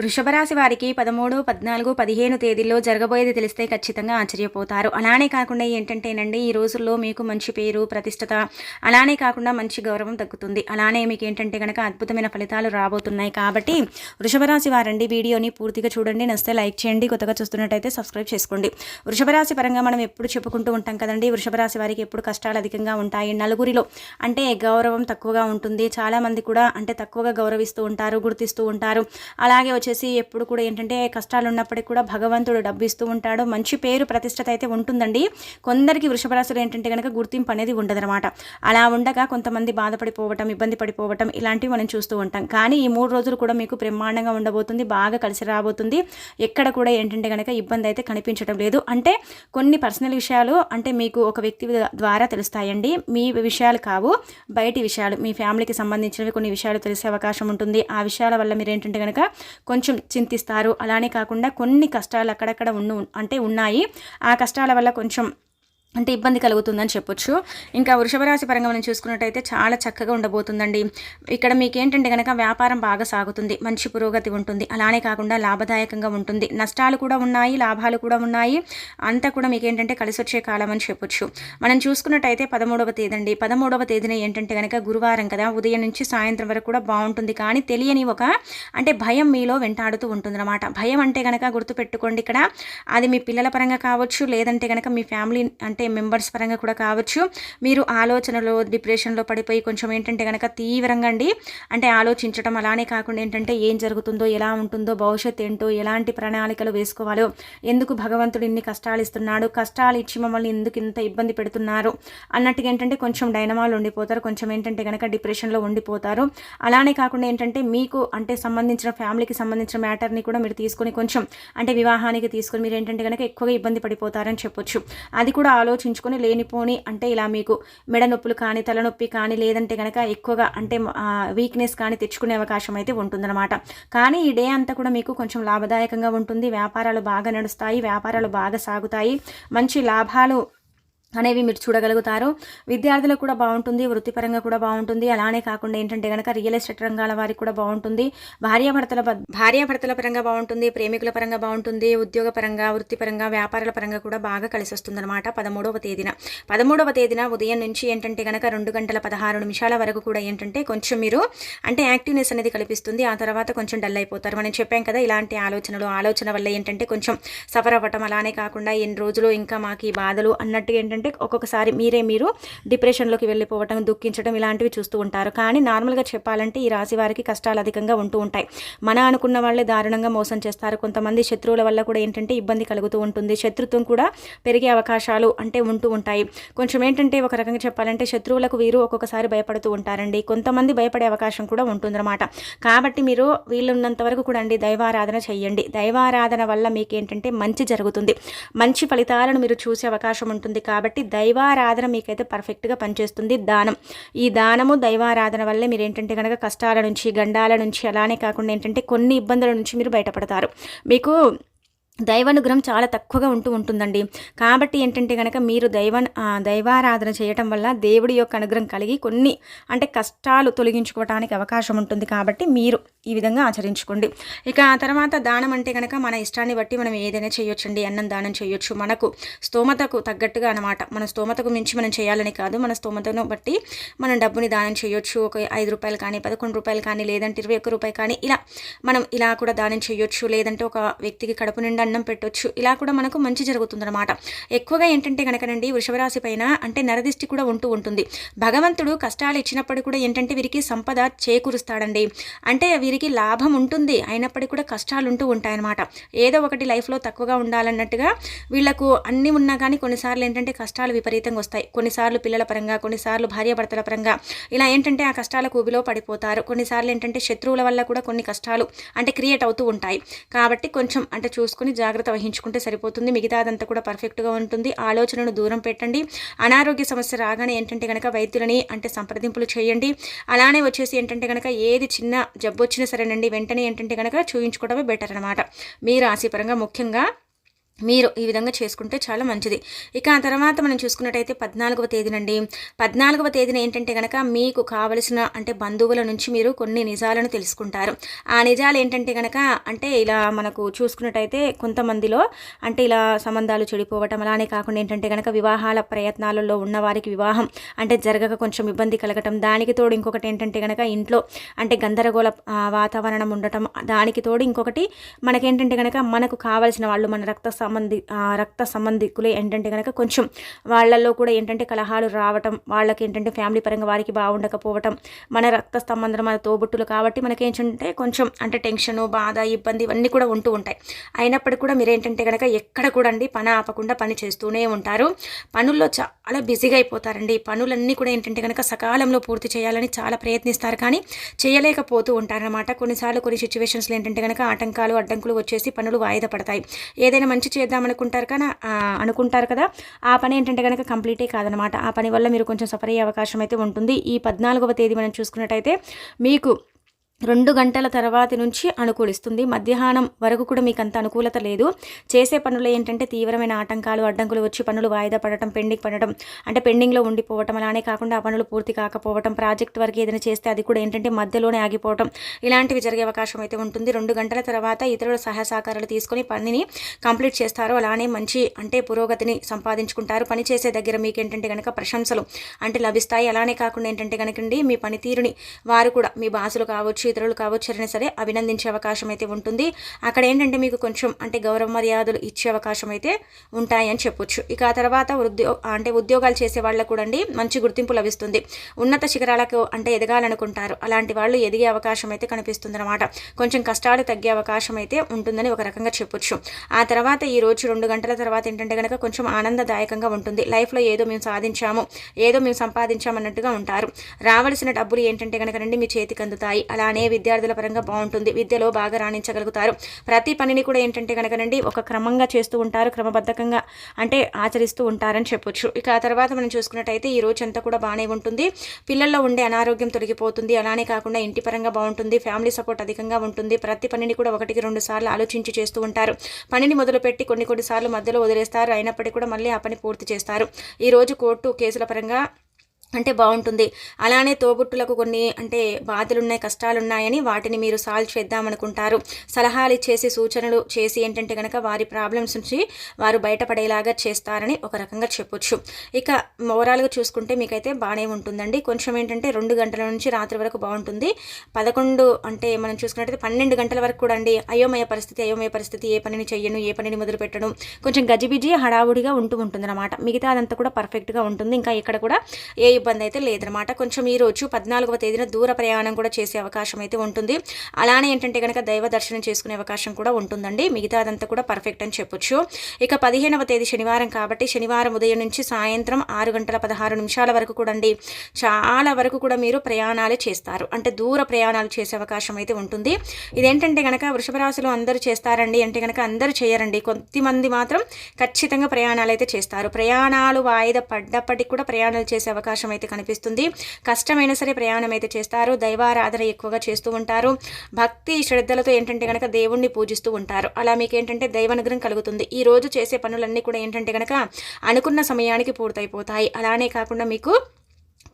వృషభరాశి వారికి పదమూడు పద్నాలుగు పదిహేను తేదీల్లో జరగబోయేది తెలిస్తే ఖచ్చితంగా ఆశ్చర్యపోతారు. అలానే కాకుండా ఏంటంటేనండి ఈ రోజుల్లో మీకు మంచి పేరు ప్రతిష్టత అలానే కాకుండా మంచి గౌరవం తగ్గుతుంది అలానే మీకు ఏంటంటే కనుక అద్భుతమైన ఫలితాలు రాబోతున్నాయి కాబట్టి వృషభరాశి వారండి వీడియోని పూర్తిగా చూడండి. నస్తే లైక్ చేయండి. కొత్తగా చూస్తున్నట్టయితే సబ్స్క్రైబ్ చేసుకోండి. వృషభరాశి పరంగా మనం ఎప్పుడు చెప్పుకుంటూ ఉంటాం కదండి వృషభరాశి వారికి ఎప్పుడు కష్టాలు అధికంగా ఉంటాయి. నలుగురిలో అంటే గౌరవం తక్కువగా ఉంటుంది. చాలామంది కూడా అంటే తక్కువగా గౌరవిస్తూ ఉంటారు గుర్తిస్తూ ఉంటారు. అలాగే వచ్చేసి ఎప్పుడు కూడా ఏంటంటే కష్టాలు ఉన్నప్పటికీ కూడా భగవంతుడు డబ్బు ఇస్తూ ఉంటాడు. మంచి పేరు ప్రతిష్టత అయితే ఉంటుందండి. కొందరికి వృషభ రాశులు ఏంటంటే కనుక గుర్తింపు అనేది ఉండదన్నమాట. అలా ఉండగా కొంతమంది బాధపడిపోవటం ఇబ్బంది పడిపోవటం ఇలాంటివి మనం చూస్తూ ఉంటాం. కానీ ఈ మూడు రోజులు కూడా మీకు బ్రహ్మాండంగా ఉండబోతుంది బాగా కలిసి రాబోతుంది. ఎక్కడ కూడా ఏంటంటే కనుక ఇబ్బంది అయితే కనిపించడం లేదు. అంటే కొన్ని పర్సనల్ విషయాలు అంటే మీకు ఒక వ్యక్తి ద్వారా తెలుస్తాయండి. మీ విషయాలు కావు బయటి విషయాలు. మీ ఫ్యామిలీకి సంబంధించినవి కొన్ని విషయాలు తెలిసే అవకాశం ఉంటుంది. ఆ విషయాల వల్ల మీరు ఏంటంటే కనుక కొంచెం చింతిస్తారు. అలానే కాకుండా కొన్ని కష్టాలు అక్కడక్కడ ఉన్న అంటే ఉన్నాయి. ఆ కష్టాల వల్ల కొంచెం అంటే ఇబ్బంది కలుగుతుందని చెప్పొచ్చు. ఇంకా వృషభరాశి పరంగా మనం చూసుకున్నట్టయితే చాలా చక్కగా ఉండబోతుందండి. ఇక్కడ మీకు ఏంటంటే కనుక వ్యాపారం బాగా సాగుతుంది మంచి పురోగతి ఉంటుంది అలానే కాకుండా లాభదాయకంగా ఉంటుంది. నష్టాలు కూడా ఉన్నాయి లాభాలు కూడా ఉన్నాయి. అంతా కూడా మీకు ఏంటంటే కలిసి వచ్చే కాలం అని చెప్పొచ్చు. మనం చూసుకున్నట్టయితే పదమూడవ తేదీ అండి. పదమూడవ తేదీన ఏంటంటే కనుక గురువారం కదా ఉదయం నుంచి సాయంత్రం వరకు కూడా బాగుంటుంది. కానీ తెలియని ఒక అంటే భయం మీలో వెంటాడుతూ ఉంటుంది అనమాట భయం అంటే కనుక గుర్తుపెట్టుకోండి ఇక్కడ. అది మీ పిల్లల పరంగా కావచ్చు లేదంటే కనుక మీ ఫ్యామిలీ అంటే మెంబర్స్ పరంగా కూడా కావచ్చు. మీరు ఆలోచనలో డిప్రెషన్లో పడిపోయి కొంచెం ఏంటంటే కనుక తీవ్రంగా అండి. అంటే ఆలోచించడం అలానే కాకుండా ఏంటంటే ఏం జరుగుతుందో ఎలా ఉంటుందో భవిష్యత్ ఏంటో ఎలాంటి ప్రణాళికలు వేసుకోవాలో ఎందుకు భగవంతుడు ఇన్ని కష్టాలు ఇస్తున్నాడు కష్టాలు ఇచ్చి మమ్మల్ని ఎందుకు ఇంత ఇబ్బంది పెడుతున్నారు అన్నట్టుగా ఏంటంటే కొంచెం డైనమాలు ఉండిపోతారు. కొంచెం ఏంటంటే కనుక డిప్రెషన్లో ఉండిపోతారు. అలానే కాకుండా ఏంటంటే మీకు అంటే సంబంధించిన ఫ్యామిలీకి సంబంధించిన మ్యాటర్ని కూడా మీరు తీసుకొని కొంచెం అంటే వివాహానికి తీసుకొని మీరు ఏంటంటే కనుక ఎక్కువగా ఇబ్బంది పడిపోతారని చెప్పొచ్చు. అది కూడా ఆలోచించుకొని లేనిపోని అంటే ఇలా మీకు మెడ నొప్పులు కానీ తలనొప్పి కానీ లేదంటే కనుక ఎక్కువగా అంటే వీక్నెస్ కానీ తెచ్చుకునే అవకాశం అయితే ఉంటుందన్నమాట. కానీ ఈ డే అంతా కూడా మీకు కొంచెం లాభదాయకంగా ఉంటుంది. వ్యాపారాలు బాగా నడుస్తాయి వ్యాపారాలు బాగా సాగుతాయి. మంచి లాభాలు అనేవి మీరు చూడగలుగుతారు. విద్యార్థులకు కూడా బాగుంటుంది వృత్తిపరంగా కూడా బాగుంటుంది. అలానే కాకుండా ఏంటంటే కనుక రియల్ ఎస్టేట్ రంగాల వారికి కూడా బాగుంటుంది. భార్యాభర్తల భార్యాభర్తల పరంగా బాగుంటుంది ప్రేమికుల పరంగా బాగుంటుంది ఉద్యోగ పరంగా వృత్తిపరంగా వ్యాపారాల పరంగా కూడా బాగా కలిసి వస్తుందన్నమాట పదమూడవ తేదీన. పదమూడవ తేదీన ఉదయం నుంచి ఏంటంటే కనుక రెండు గంటల పదహారు నిమిషాల వరకు కూడా ఏంటంటే కొంచెం మీరు అంటే యాక్టివ్నెస్ అనేది కల్పిస్తుంది. ఆ తర్వాత కొంచెం డల్ అయిపోతారు. మనం చెప్పాం కదా ఇలాంటి ఆలోచనలు ఆలోచన వల్ల ఏంటంటే కొంచెం సఫర్ అవ్వటం. అలానే కాకుండా ఎన్ని రోజులు ఇంకా మాకు ఈ బాధలు అన్నట్టు ఏంటంటే ఏంటంటే ఒక్కొక్కసారి మీరే మీరు డిప్రెషన్లోకి వెళ్ళిపోవటం దుఃఖించడం ఇలాంటివి చూస్తూ ఉంటారు. కానీ నార్మల్గా చెప్పాలంటే ఈ రాశి వారికి కష్టాలు అధికంగా ఉంటూ ఉంటాయి. మన అనుకున్న వాళ్ళే దారుణంగా మోసం చేస్తారు. కొంతమంది శత్రువుల వల్ల కూడా ఏంటంటే ఇబ్బంది కలుగుతూ ఉంటుంది. శత్రుత్వం కూడా పెరిగే అవకాశాలు అంటే ఉంటూ ఉంటాయి. కొంచెం ఏంటంటే ఒక రకంగా చెప్పాలంటే శత్రువులకు వీరు ఒక్కొక్కసారి భయపడుతూ ఉంటారండి. కొంతమంది భయపడే అవకాశం కూడా ఉంటుందన్నమాట. కాబట్టి మీరు వీళ్ళున్నంత వరకు కూడా అండి దైవారాధన చేయండి దైవారాధన వల్ల మీకు ఏంటంటే మంచి జరుగుతుంది. మంచి ఫలితాలను మీరు చూసే అవకాశం ఉంటుంది. కాబట్టి కాబట్టి దైవారాధన మీకైతే పర్ఫెక్ట్గా పనిచేస్తుంది దానం. ఈ దానము దైవారాధన వల్లే మీరు ఏంటంటే కనుక కష్టాల నుంచి గండాల నుంచి అలానే కాకుండా ఏంటంటే కొన్ని ఇబ్బందుల నుంచి మీరు బయటపడతారు. మీకు దైవానుగ్రహం చాలా తక్కువగా ఉంటూ ఉంటుందండి. కాబట్టి ఏంటంటే కనుక మీరు దైవ దైవారాధన చేయటం వల్ల దేవుడి యొక్క అనుగ్రహం కలిగి కొన్ని అంటే కష్టాలు తొలగించుకోవడానికి అవకాశం ఉంటుంది. కాబట్టి మీరు ఈ విధంగా ఆచరించుకోండి. ఇక ఆ తర్వాత దానం అంటే కనుక మన ఇష్టాన్ని బట్టి మనం ఏదైనా చేయొచ్చండి. అన్నం దానం చేయొచ్చు. మనకు స్తోమతకు తగ్గట్టుగా అనమాట మన స్తోమతకు మించి మనం చేయాలని కాదు. మన స్తోమతను బట్టి మనం డబ్బుని దానం చేయొచ్చు. ఒక ఐదు రూపాయలు కానీ పదకొండు రూపాయలు కానీ లేదంటే ఇరవై ఒక్క రూపాయలు కానీ ఇలా మనం ఇలా కూడా దానం చేయొచ్చు. లేదంటే ఒక వ్యక్తికి కడుపు నిండా అన్నం పెట్టొచ్చు. ఇలా కూడా మనకు మంచి జరుగుతుందన్నమాట. ఎక్కువగా ఏంటంటే కనుకనండి వృషభరాశి పైన అంటే నరదిష్టి కూడా ఉంటూ ఉంటుంది. భగవంతుడు కష్టాలు ఇచ్చినప్పుడు కూడా ఏంటంటే వీరికి సంపద చేకూరుస్తాడండి. అంటే వీరికి లాభం ఉంటుంది అయినప్పటికీ కూడా కష్టాలు ఉంటూ ఉంటాయన్నమాట. ఏదో ఒకటి లైఫ్లో తక్కువగా ఉండాలన్నట్టుగా వీళ్ళకు అన్నీ ఉన్నా కానీ కొన్నిసార్లు ఏంటంటే కష్టాలు విపరీతంగా వస్తాయి. కొన్నిసార్లు పిల్లల పరంగా కొన్నిసార్లు భార్యాభర్తల పరంగా ఇలా ఏంటంటే ఆ కష్టాల కూబిలో పడిపోతారు. కొన్నిసార్లు ఏంటంటే శత్రువుల వల్ల కూడా కొన్ని కష్టాలు అంటే క్రియేట్ అవుతూ ఉంటాయి. కాబట్టి కొంచెం అంటే చూసుకుని జాగ్రత్త వహించుకుంటే సరిపోతుంది. మిగతాదంతా కూడా పర్ఫెక్ట్గా ఉంటుంది. ఆలోచనను దూరం పెట్టండి. అనారోగ్య సమస్య రాగానే ఏంటంటే కనుక వైద్యులని అంటే సంప్రదింపులు చేయండి. అలానే వచ్చేసి ఏంటంటే కనుక ఏది చిన్న జబ్బు వచ్చినా సరేనండి వెంటనే ఏంటంటే కనుక చూయించుకోవడమే బెటర్ అనమాట మీ రాశిపరంగా ముఖ్యంగా మీరు ఈ విధంగా చేసుకుంటే చాలా మంచిది. ఇక ఆ తర్వాత మనం చూసుకున్నట్టయితే పద్నాలుగవ తేదీనండి. పద్నాలుగవ తేదీన ఏంటంటే కనుక మీకు కావలసిన అంటే బంధువుల నుంచి మీరు కొన్ని నిజాలను తెలుసుకుంటారు. ఆ నిజాలు ఏంటంటే కనుక అంటే ఇలా మనకు చూసుకున్నట్టయితే కొంతమందిలో అంటే ఇలా సంబంధాలు చెడిపోవటం అలానే కాకుండా ఏంటంటే కనుక వివాహాల ప్రయత్నాలలో ఉన్న వారికి వివాహం అంటే జరగక కొంచెం ఇబ్బంది కలగటం దానికి తోడు ఇంకొకటి ఏంటంటే కనుక ఇంట్లో అంటే గందరగోళ వాతావరణం ఉండటం దానికి తోడు ఇంకొకటి మనకేంటంటే కనుక మనకు కావలసిన వాళ్ళు మన రక్త సంబంధి రక్త సంబంధికులు ఏంటంటే కనుక కొంచెం వాళ్ళల్లో కూడా ఏంటంటే కలహాలు రావటం వాళ్ళకి ఏంటంటే ఫ్యామిలీ పరంగా వారికి బాగుండకపోవటం మన రక్త సంబంధం మన తోబుట్టులు కాబట్టి మనకేంటంటే కొంచెం అంటే టెన్షను బాధ ఇబ్బంది ఇవన్నీ కూడా ఉంటూ ఉంటాయి. అయినప్పటికీ కూడా మీరు ఏంటంటే కనుక ఎక్కడ కూడా అండి పని ఆపకుండా పని చేస్తూనే ఉంటారు. పనుల్లో చాలా బిజీగా అయిపోతారండి. పనులన్నీ కూడా ఏంటంటే కనుక సకాలంలో పూర్తి చేయాలని చాలా ప్రయత్నిస్తారు కానీ చేయలేకపోతూ ఉంటారనమాట కొన్నిసార్లు కొన్ని సిచ్యువేషన్స్లో ఏంటంటే కనుక ఆటంకాలు అడ్డంకులు వచ్చేసి పనులు వాయిదా పడతాయి. ఏదైనా మంచి చేద్దాం అనుకుంటారు కానీ అనుకుంటారు కదా ఆ పని ఏంటంటే కనుక కంప్లీటే కాదనమాట ఆ పని వల్ల మీరు కొంచెం సఫర్ అయ్యే అవకాశం అయితే ఉంటుంది. ఈ పద్నాలుగవ తేదీ మనం చూసుకున్నట్టయితే మీకు రెండు గంటల తర్వాత నుంచి అనుకూలిస్తుంది. మధ్యాహ్నం వరకు కూడా మీకు అంత అనుకూలత లేదు. చేసే పనులు ఏంటంటే తీవ్రమైన ఆటంకాలు అడ్డంకులు వచ్చి పనులు వాయిదా పడటం పెండింగ్ పడటం అంటే పెండింగ్లో ఉండిపోవటం అలానే కాకుండా ఆ పనులు పూర్తి కాకపోవటం ప్రాజెక్ట్ వరకు ఏదైనా చేస్తే అది కూడా ఏంటంటే మధ్యలోనే ఆగిపోవటం ఇలాంటివి జరిగే అవకాశం అయితే ఉంటుంది. రెండు గంటల తర్వాత ఇతరుల సహాయ సహకారాలు తీసుకొని పనిని కంప్లీట్ చేస్తారు అలానే మంచి అంటే పురోగతిని సంపాదించుకుంటారు. పని చేసే దగ్గర మీకు ఏంటంటే కనుక ప్రశంసలు అంటే లభిస్తాయి. అలానే కాకుండా ఏంటంటే కనుకండి మీ పనితీరుని వారు కూడా మీ బాసులు కావచ్చు ఇతరులు కావచ్చు అయినా సరే అభినందించే అవకాశం అయితే ఉంటుంది. అక్కడ ఏంటంటే మీకు కొంచెం అంటే గౌరవ మర్యాదలు ఇచ్చే అవకాశం అయితే ఉంటాయని చెప్పొచ్చు. ఇక ఆ తర్వాత ఉద్యో అంటే ఉద్యోగాలు చేసే వాళ్ళకు కూడా మంచి గుర్తింపు లభిస్తుంది. ఉన్నత శిఖరాలకు అంటే ఎదగాలనుకుంటారు. అలాంటి వాళ్ళు ఎదిగే అవకాశం అయితే కనిపిస్తుంది అనమాట కొంచెం కష్టాలు తగ్గే అవకాశం అయితే ఉంటుందని ఒక రకంగా చెప్పొచ్చు. ఆ తర్వాత ఈ రోజు రెండు గంటల తర్వాత ఏంటంటే కనుక కొంచెం ఆనందదాయకంగా ఉంటుంది. లైఫ్లో ఏదో మేము సాధించాము ఏదో మేము సంపాదించామన్నట్టుగా ఉంటారు. రావలసిన డబ్బులు ఏంటంటే కనుక రండి మీ చేతికి అందుతాయి. అలా అనే విద్యార్థుల పరంగా బాగుంటుంది. విద్యలో బాగా రాణించగలుగుతారు. ప్రతి పనిని కూడా ఏంటంటే కనుకనండి ఒక క్రమంగా చేస్తూ ఉంటారు. క్రమబద్ధకంగా అంటే ఆచరిస్తూ ఉంటారని చెప్పొచ్చు. ఇక ఆ తర్వాత మనం చూసుకున్నట్టయితే ఈ రోజు అంతా కూడా బాగానే ఉంటుంది. పిల్లల్లో ఉండే అనారోగ్యం తొలగిపోతుంది. అలానే కాకుండా ఇంటి పరంగా బాగుంటుంది. ఫ్యామిలీ సపోర్ట్ అధికంగా ఉంటుంది. ప్రతి పనిని కూడా ఒకటికి రెండు సార్లు ఆలోచించి చేస్తూ ఉంటారు. పనిని మొదలుపెట్టి కొన్ని కొన్నిసార్లు మధ్యలో వదిలేస్తారు. అయినప్పటికీ కూడా మళ్ళీ ఆ పని పూర్తి చేస్తారు. ఈ రోజు కోర్టు కేసుల పరంగా అంటే బాగుంటుంది. అలానే తోబుట్టులకు కొన్ని అంటే బాధలున్నాయి కష్టాలున్నాయని వాటిని మీరు సాల్వ్ చేద్దామనుకుంటారు. సలహాలు ఇచ్చేసి సూచనలు చేసి ఏంటంటే కనుక వారి ప్రాబ్లమ్స్ నుంచి వారు బయటపడేలాగా చేస్తారని ఒక రకంగా చెప్పొచ్చు. ఇక ఓవరాల్గా చూసుకుంటే మీకైతే బాగానే ఉంటుందండి. కొంచెం ఏంటంటే రెండు గంటల నుంచి రాత్రి వరకు బాగుంటుంది. పదకొండు అంటే మనం చూసుకున్నట్టయితే పన్నెండు గంటల వరకు కూడా అండి. అయోమయ పరిస్థితి అయోమయ పరిస్థితి ఏ పనిని చెయ్యను ఏ పనిని మొదలు పెట్టడం కొంచెం గజిబిజి హడావుడిగా ఉంటూ ఉంటుంది అనమాట మిగతా అదంతా కూడా పర్ఫెక్ట్గా ఉంటుంది. ఇంకా ఇక్కడ కూడా ఏ ఇబ్బంది అయితే లేదనమాట కొంచెం ఈరోజు పద్నాలుగవ తేదీన దూర ప్రయాణం కూడా చేసే అవకాశం అయితే ఉంటుంది. అలానే ఏంటంటే కనుక దైవ దర్శనం చేసుకునే అవకాశం కూడా ఉంటుందండి. మిగతా అదంతా కూడా పర్ఫెక్ట్ అని చెప్పొచ్చు. ఇక పదిహేనవ తేదీ శనివారం కాబట్టి శనివారం ఉదయం నుంచి సాయంత్రం ఆరు గంటల పదహారు నిమిషాల వరకు కూడా అండి. చాలా వరకు కూడా మీరు ప్రయాణాలు చేస్తారు. అంటే దూర ప్రయాణాలు చేసే అవకాశం అయితే ఉంటుంది. ఇదేంటంటే కనుక వృషభ రాశిలో అందరూ చేస్తారండి అంటే కనుక అందరూ చేయరండి. కొద్దిమంది మాత్రం ఖచ్చితంగా ప్రయాణాలు అయితే చేస్తారు. ప్రయాణాలు వాయిదా పడ్డప్పటికి కూడా ప్రయాణాలు చేసే అవకాశం అవకాశం అయితే కనిపిస్తుంది. కష్టమైన సరే ప్రయాణం అయితే చేస్తారు. దైవారాధన ఎక్కువగా చేస్తూ ఉంటారు. భక్తి శ్రద్ధలతో ఏంటంటే కనుక దేవుణ్ణి పూజిస్తూ ఉంటారు. అలా మీకు ఏంటంటే దైవానుగ్రహం కలుగుతుంది. ఈ రోజు చేసే పనులన్నీ కూడా ఏంటంటే కనుక అనుకున్న సమయానికి పూర్తయిపోతాయి. అలానే కాకుండా మీకు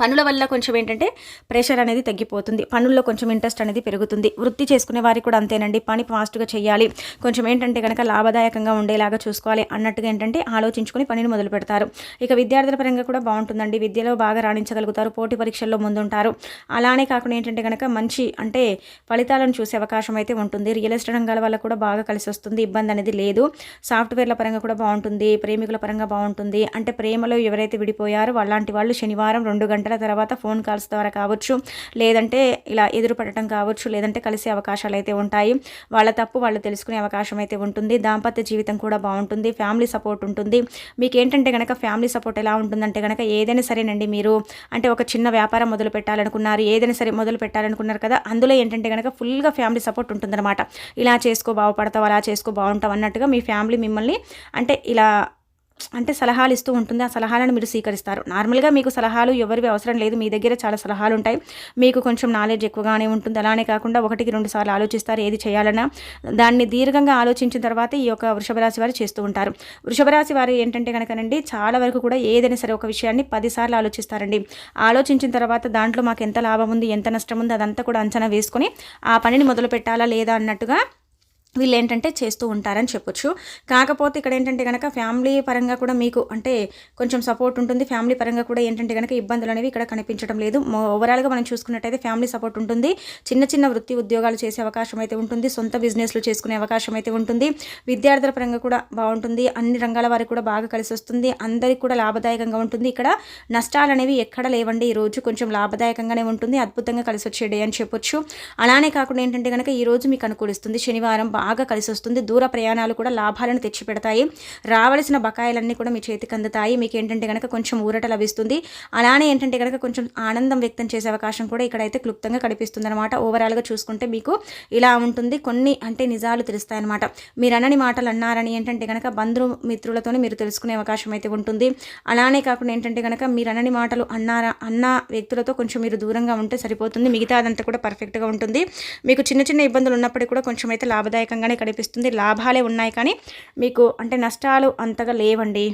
పనుల వల్ల కొంచెం ఏంటంటే ప్రెషర్ అనేది తగ్గిపోతుంది. పనుల్లో కొంచెం ఇంట్రెస్ట్ అనేది పెరుగుతుంది. వృత్తి చేసుకునే వారికి కూడా అంతేనండి. పని ఫాస్ట్గా చేయాలి. కొంచెం ఏంటంటే కనుక లాభదాయకంగా ఉండేలాగా చూసుకోవాలి అన్నట్టుగా ఏంటంటే ఆలోచించుకుని పనిని మొదలు పెడతారు. ఇక విద్యార్థుల పరంగా కూడా బాగుంటుందండి. విద్యలో బాగా రాణించగలుగుతారు. పోటీ పరీక్షల్లో ముందుంటారు. అలానే కాకుండా ఏంటంటే కనుక మంచి అంటే ఫలితాలను చూసే అవకాశం అయితే ఉంటుంది. రియల్ ఎస్టేట్ రంగాల వల్ల కూడా బాగా కలిసి వస్తుంది. ఇబ్బంది అనేది లేదు. సాఫ్ట్వేర్ల పరంగా కూడా బాగుంటుంది. ప్రేమికుల పరంగా బాగుంటుంది. అంటే ప్రేమలో ఎవరైతే విడిపోయారో అలాంటి వాళ్ళు శనివారం రెండు గంటల గంటల తర్వాత ఫోన్ కాల్స్ ద్వారా కావచ్చు లేదంటే ఇలా ఎదురుపడటం కావచ్చు లేదంటే కలిసే అవకాశాలు అయితే ఉంటాయి. వాళ్ళ తప్పు వాళ్ళు తెలుసుకునే అవకాశం అయితే ఉంటుంది. దాంపత్య జీవితం కూడా బాగుంటుంది. ఫ్యామిలీ సపోర్ట్ ఉంటుంది. మీకు ఏంటంటే కనుక ఫ్యామిలీ సపోర్ట్ ఎలా ఉంటుందంటే కనుక ఏదైనా సరేనండి మీరు అంటే ఒక చిన్న వ్యాపారం మొదలు పెట్టాలనుకున్నారు ఏదైనా సరే మొదలు పెట్టాలనుకున్నారు కదా అందులో ఏంటంటే కనుక ఫుల్గా ఫ్యామిలీ సపోర్ట్ ఉంటుందన్నమాట. ఇలా చేసుకో బాగుపడతావు అలా చేసుకో బాగుంటావు అన్నట్టుగా మీ ఫ్యామిలీ మిమ్మల్ని అంటే ఇలా అంటే సలహాలు ఇస్తూ ఉంటుంది. ఆ సలహాలను మీరు స్వీకరిస్తారు. నార్మల్గా మీకు సలహాలు ఎవరివి అవసరం లేదు. మీ దగ్గర చాలా సలహాలు ఉంటాయి. మీకు కొంచెం నాలెడ్జ్ ఎక్కువగానే ఉంటుంది. అలానే కాకుండా ఒకటికి రెండు సార్లు ఆలోచిస్తారు ఏది చేయాలన్నా. దాన్ని దీర్ఘంగా ఆలోచించిన తర్వాత ఈ యొక్క వృషభరాశి వారు చేస్తూ ఉంటారు. వృషభరాశి వారు ఏంటంటే కనుకనండి చాలా వరకు కూడా ఏదైనా సరే ఒక విషయాన్ని పదిసార్లు ఆలోచిస్తారండి. ఆలోచించిన తర్వాత దాంట్లో మాకు ఎంత లాభం ఉంది ఎంత నష్టం ఉంది అదంతా కూడా అంచనా వేసుకొని ఆ పనిని మొదలు పెట్టాలా లేదా అన్నట్టుగా వీళ్ళు ఏంటంటే చేస్తూ ఉంటారని చెప్పొచ్చు. కాకపోతే ఇక్కడ ఏంటంటే కనుక ఫ్యామిలీ పరంగా కూడా మీకు అంటే కొంచెం సపోర్ట్ ఉంటుంది. ఫ్యామిలీ పరంగా కూడా ఏంటంటే కనుక ఇబ్బందులు అనేవి ఇక్కడ కనిపించడం లేదు. ఓవరాల్గా మనం చూసుకున్నట్టయితే ఫ్యామిలీ సపోర్ట్ ఉంటుంది. చిన్న చిన్న వృత్తి ఉద్యోగాలు చేసే అవకాశం అయితే ఉంటుంది. సొంత బిజినెస్లు చేసుకునే అవకాశం అయితే ఉంటుంది. విద్యార్థుల పరంగా కూడా బాగుంటుంది. అన్ని రంగాల వారికి కూడా బాగా కలిసి వస్తుంది. అందరికీ కూడా లాభదాయకంగా ఉంటుంది. ఇక్కడ నష్టాలు అనేవి ఎక్కడ లేవండి. ఈ రోజు కొంచెం లాభదాయకంగానే ఉంటుంది. అద్భుతంగా కలిసి వచ్చే డే అని చెప్పొచ్చు. అలానే కాకుండా ఏంటంటే కనుక ఈరోజు మీకు అనుకూలిస్తుంది. శనివారం బాగా కలిసి వస్తుంది దూర ప్రయాణాలు కూడా లాభాలను తెచ్చిపెడతాయి. రావలసిన బకాయిలన్నీ కూడా మీ చేతికి అందుతాయి. మీకు ఏంటంటే కనుక కొంచెం ఊరట లభిస్తుంది. అలానే ఏంటంటే కనుక కొంచెం ఆనందం వ్యక్తం చేసే అవకాశం కూడా ఇక్కడైతే క్లుప్తంగా కనిపిస్తుంది అనమాట ఓవరాల్గా చూసుకుంటే మీకు ఇలా ఉంటుంది. కొన్ని అంటే నిజాలు తెలుస్తాయన్నమాట. మీరు అనని మాటలు అన్నారని ఏంటంటే కనుక బంధు మిత్రులతోనే మీరు తెలుసుకునే అవకాశం అయితే ఉంటుంది. అలానే కాకుండా ఏంటంటే కనుక మీరు అనని మాటలు అన్నారా అన్న వ్యక్తులతో కొంచెం మీరు దూరంగా ఉంటే సరిపోతుంది. మిగతా అదంతా కూడా పర్ఫెక్ట్గా ఉంటుంది. మీకు చిన్న చిన్న ఇబ్బందులు ఉన్నప్పటికీ కూడా కొంచెం అయితే లాభదాయకంగానే కనిపిస్తుంది. లాభాలే ఉన్నాయి కానీ మీకు అంటే నష్టాలు అంతగా లేవండి.